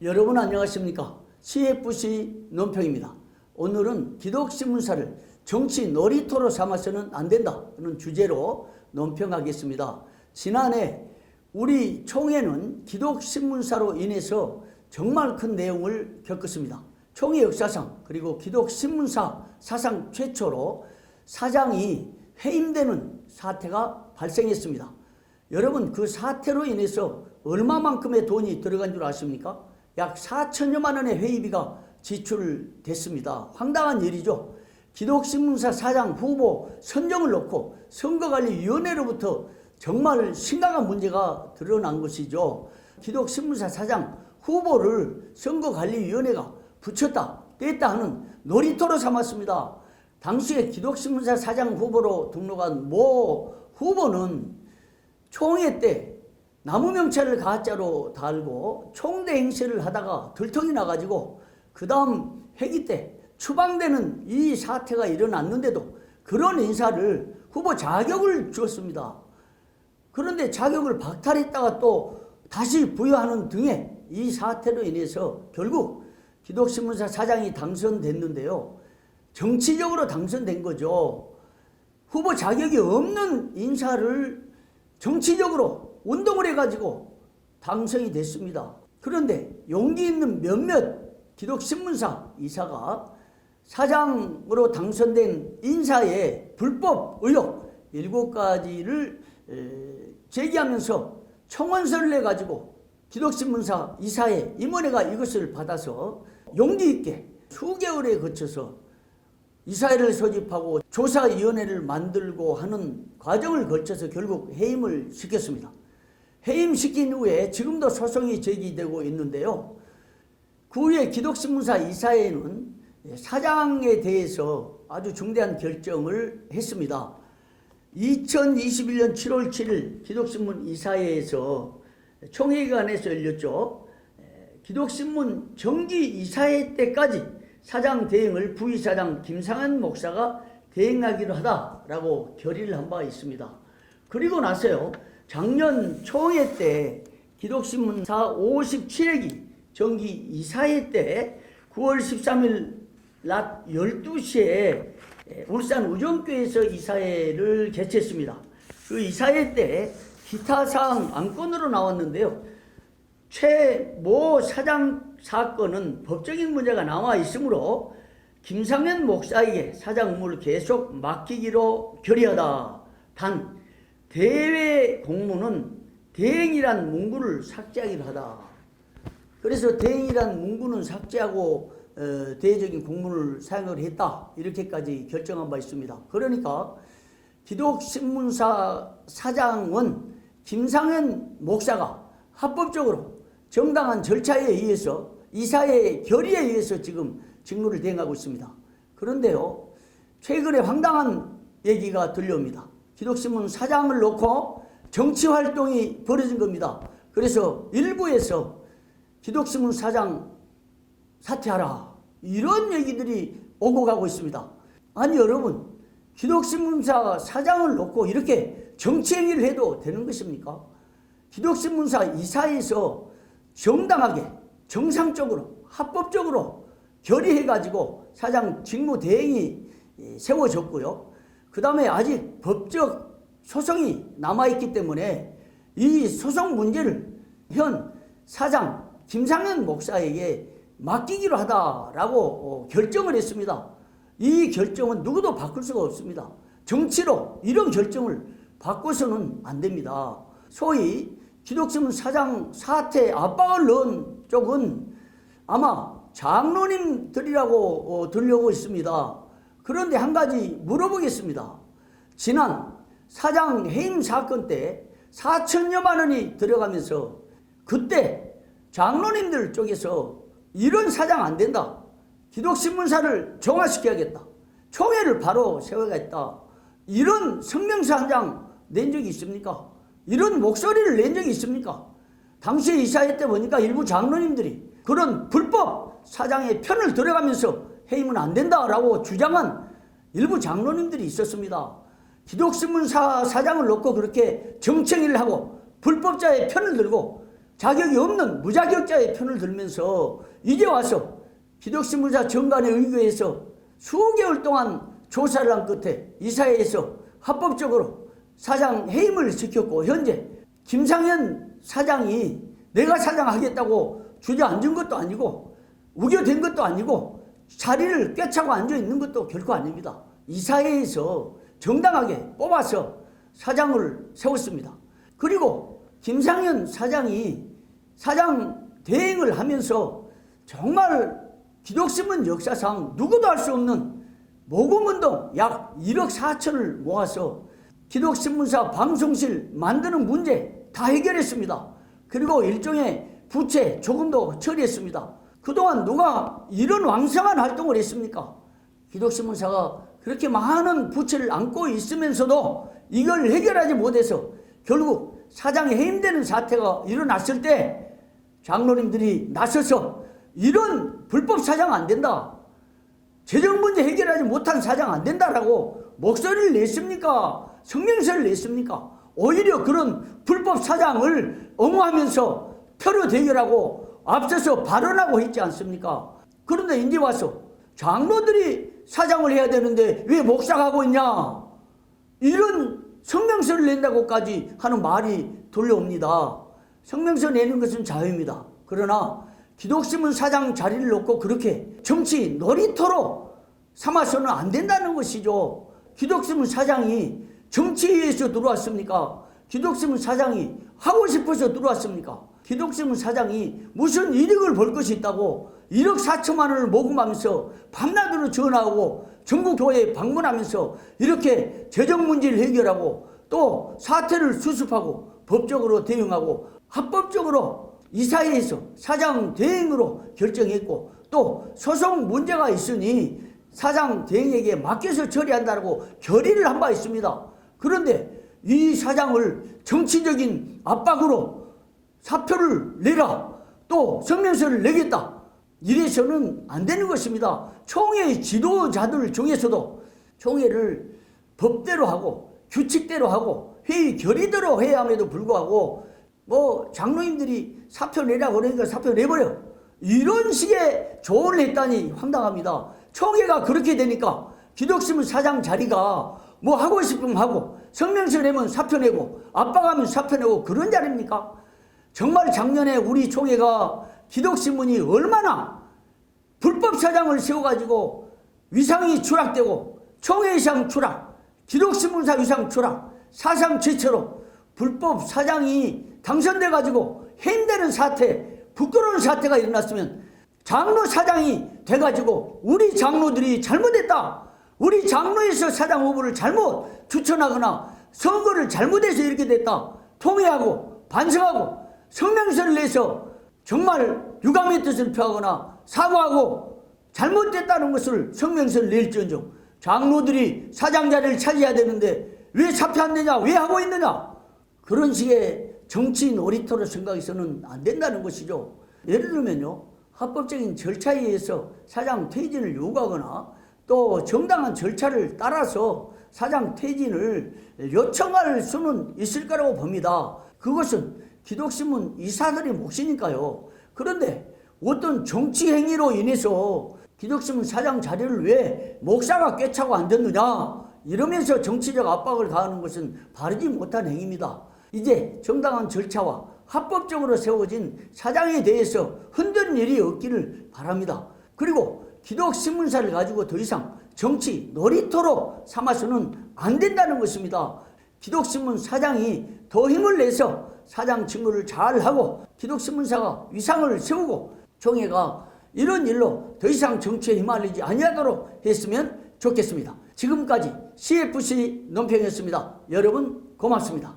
여러분 안녕하십니까? CFC 논평입니다. 오늘은 기독신문사를 정치 놀이터로 삼아서는 안 된다는 주제로 논평하겠습니다. 지난해 우리 총회는 기독신문사로 인해서 정말 큰 내용을 겪었습니다. 총회 역사상 그리고 기독신문사 사상 최초로 사장이 해임되는 사태가 발생했습니다. 여러분 그 사태로 인해서 얼마만큼의 돈이 들어간 줄 아십니까? 약 4천여만 원의 회의비가 지출됐습니다. 황당한 일이죠. 기독신문사 사장 후보 선정을 놓고 선거관리위원회로부터 정말 심각한 문제가 드러난 것이죠. 기독신문사 사장 후보를 선거관리위원회가 붙였다, 뗐다 하는 놀이터로 삼았습니다. 당시에 기독신문사 사장 후보로 등록한 모 후보는 총회 때 나무 명찰을 가짜로 달고 총대 행세를 하다가 들통이 나가지고 그 다음 회기 때 추방되는 이 사태가 일어났는데도 그런 인사를 후보 자격을 주었습니다. 그런데 자격을 박탈했다가 또 다시 부여하는 등의 이 사태로 인해서 결국 기독신문사 사장이 당선됐는데요. 정치적으로 당선된 거죠. 후보 자격이 없는 인사를 정치적으로 운동을 해가지고 당선이 됐습니다. 그런데 용기 있는 몇몇 기독신문사 이사가 사장으로 당선된 인사의 불법 의혹 일곱 가지를 제기하면서 청원서를 내가지고 기독신문사 이사의 임원회가 이것을 받아서 용기 있게 수개월에 거쳐서 이사회를 소집하고 조사위원회를 만들고 하는 과정을 거쳐서 결국 해임을 시켰습니다. 해임시킨 후에 지금도 소송이 제기되고 있는데요. 그 후에 기독신문사 이사회는 사장에 대해서 아주 중대한 결정을 했습니다. 2021년 7월 7일 기독신문 이사회에서 총회관에서 열렸죠. 기독신문 정기 이사회 때까지 사장 대행을 부의사장 김상한 목사가 대행하기로 하다라고 결의를 한 바 있습니다. 그리고 나서요. 작년 총회 때 기독신문 사 57회기 정기 이사회 때 9월 13일 낮 12시에 울산 우정교에서 이사회를 개최했습니다. 그 이사회 때 기타 사항 안건으로 나왔는데요. 최모 사장 사건은 법적인 문제가 남아 있으므로 김상현 목사에게 사장 업무를 계속 맡기기로 결의하다. 단 대외 공무는 대행이란 문구를 삭제하기로 하다. 그래서 대행이란 문구는 삭제하고 어, 대외적인 공문을 사용을 했다. 이렇게까지 결정한 바 있습니다. 그러니까 기독신문사 사장은 김상현 목사가 합법적으로 정당한 절차에 의해서 이사의 결의에 의해서 지금 직무를 대행하고 있습니다. 그런데요, 최근에 황당한 얘기가 들려옵니다. 기독신문 사장을 놓고 정치 활동이 벌어진 겁니다. 그래서 일부에서 기독신문 사장 사퇴하라. 이런 얘기들이 오고 가고 있습니다. 아니, 여러분, 기독신문사 사장을 놓고 이렇게 정치행위를 해도 되는 것입니까? 기독신문사 이사에서 정당하게, 정상적으로, 합법적으로 결의해가지고 사장 직무 대행이 세워졌고요. 그 다음에 아직 법적 소송이 남아있기 때문에 이 소송 문제를 현 사장 김상현 목사에게 맡기기로 하다라고 어, 결정을 했습니다. 이 결정은 누구도 바꿀 수가 없습니다. 정치로 이런 결정을 바꿔서는 안 됩니다. 소위 기독신문 사장 사태 압박을 넣은 쪽은 아마 장로님들이라고 어, 들려오고 있습니다. 그런데 한 가지 물어보겠습니다. 지난 사장 해임 사건 때 4천여만 원이 들어가면서 그때 장로님들 쪽에서 이런 사장 안 된다. 기독신문사를 정화시켜야겠다. 총회를 바로 세워야겠다. 이런 성명서 한 장 낸 적이 있습니까? 이런 목소리를 낸 적이 있습니까? 당시 이사회 때 보니까 일부 장로님들이 그런 불법 사장의 편을 들어가면서 해임은 안 된다라고 주장한 일부 장로님들이 있었습니다. 기독신문사 사장을 놓고 그렇게 정청이를 하고 불법자의 편을 들고 자격이 없는 무자격자의 편을 들면서 이제 와서 기독신문사 정관에 의거해서 수개월 동안 조사를 한 끝에 이사회에서 합법적으로 사장 해임을 시켰고 현재 김상현 사장이 내가 사장하겠다고 주저앉은 것도 아니고 우겨댄 것도 아니고 자리를 꿰차고 앉아 있는 것도 결코 아닙니다. 이사회에서 정당하게 뽑아서 사장을 세웠습니다. 그리고 김상현 사장이 사장 대행을 하면서 정말 기독신문 역사상 누구도 할 수 없는 모금운동 약 1억 4천을 모아서 기독신문사 방송실 만드는 문제 다 해결했습니다. 그리고 일종의 부채 조금도 처리했습니다. 그동안 누가 이런 왕성한 활동을 했습니까? 기독신문사가 그렇게 많은 부채를 안고 있으면서도 이걸 해결하지 못해서 결국 사장이 해임되는 사태가 일어났을 때 장로님들이 나서서 이런 불법 사장 안 된다. 재정 문제 해결하지 못한 사장 안 된다라고 목소리를 냈습니까? 성명서를 냈습니까? 오히려 그런 불법 사장을 옹호하면서 표로 대결하고 앞서서 발언하고 있지 않습니까? 그런데 이제 와서 장로들이 사장을 해야 되는데 왜 목사가 하고 있냐? 이런 성명서를 낸다고까지 하는 말이 돌려옵니다. 성명서 내는 것은 자유입니다. 그러나 기독신문 사장 자리를 놓고 그렇게 정치 놀이터로 삼아서는 안 된다는 것이죠. 기독신문 사장이 정치위에서 들어왔습니까? 기독신문 사장이 하고 싶어서 들어왔습니까? 기독신문 사장이 무슨 이익을 볼 것이 있다고 1억 4천만 원을 모금하면서 밤낮으로 전화하고 전국 교회에 방문하면서 이렇게 재정 문제를 해결하고 또 사태를 수습하고 법적으로 대응하고 합법적으로 이사회에서 사장 대행으로 결정했고 또 소송 문제가 있으니 사장 대행에게 맡겨서 처리한다고 결의를 한 바 있습니다. 그런데 이 사장을 정치적인 압박으로 사표를 내라 또 성명서를 내겠다 이래서는 안 되는 것입니다. 총회 지도자들 중에서도 총회를 법대로 하고 규칙대로 하고 회의 결의대로 해야 함에도 불구하고 뭐 장로님들이 사표 내라고 그러니까 사표 내버려. 이런 식의 조언을 했다니 황당합니다. 총회가 그렇게 되니까 기독신문 사장 자리가 뭐 하고 싶으면 하고 성명서 내면 사표 내고 압박하면 사표 내고 그런 자리입니까? 정말 작년에 우리 총회가 기독신문이 얼마나 불법 사장을 세워가지고 위상이 추락되고 총회 위상 추락, 기독신문사 위상 추락, 사상 최초로 불법 사장이 당선돼가지고 해임되는 사태, 부끄러운 사태가 일어났으면 장로 사장이 돼가지고 우리 장로들이 잘못했다. 우리 장로에서 사장 후보를 잘못 추천하거나 선거를 잘못해서 이렇게 됐다. 통회하고 반성하고 성명서를 내서 정말 유감의 뜻을 표하거나 사과하고 잘못됐다는 것을 성명서를 낼지언정 장로들이 사장 자리를 차지해야 되는데 왜 사표 안 내냐? 왜 하고 있느냐? 그런 식의 정치 놀이터로 생각해서는 안 된다는 것이죠. 예를 들면요. 합법적인 절차에 의해서 사장 퇴진을 요구하거나 또 정당한 절차를 따라서 사장 퇴진을 요청할 수는 있을 거라고 봅니다. 그것은 기독신문 이사들의 몫이니까요 그런데 어떤 정치 행위로 인해서 기독신문 사장 자리를 왜 목사가 꿰차고 앉았느냐 이러면서 정치적 압박을 가하는 것은 바르지 못한 행위입니다. 이제 정당한 절차와 합법적으로 세워진 사장에 대해서 흔든 일이 없기를 바랍니다. 그리고 기독신문사를 가지고 더 이상 정치 놀이터로 삼아서는 안 된다는 것입니다. 기독신문 사장이 더 힘을 내서 사장 직무를 잘 하고 기독신문사가 위상을 세우고 총회가 이런 일로 더 이상 정치에 휘말리지 아니하도록 했으면 좋겠습니다. 지금까지 CFC 논평이었습니다. 여러분 고맙습니다.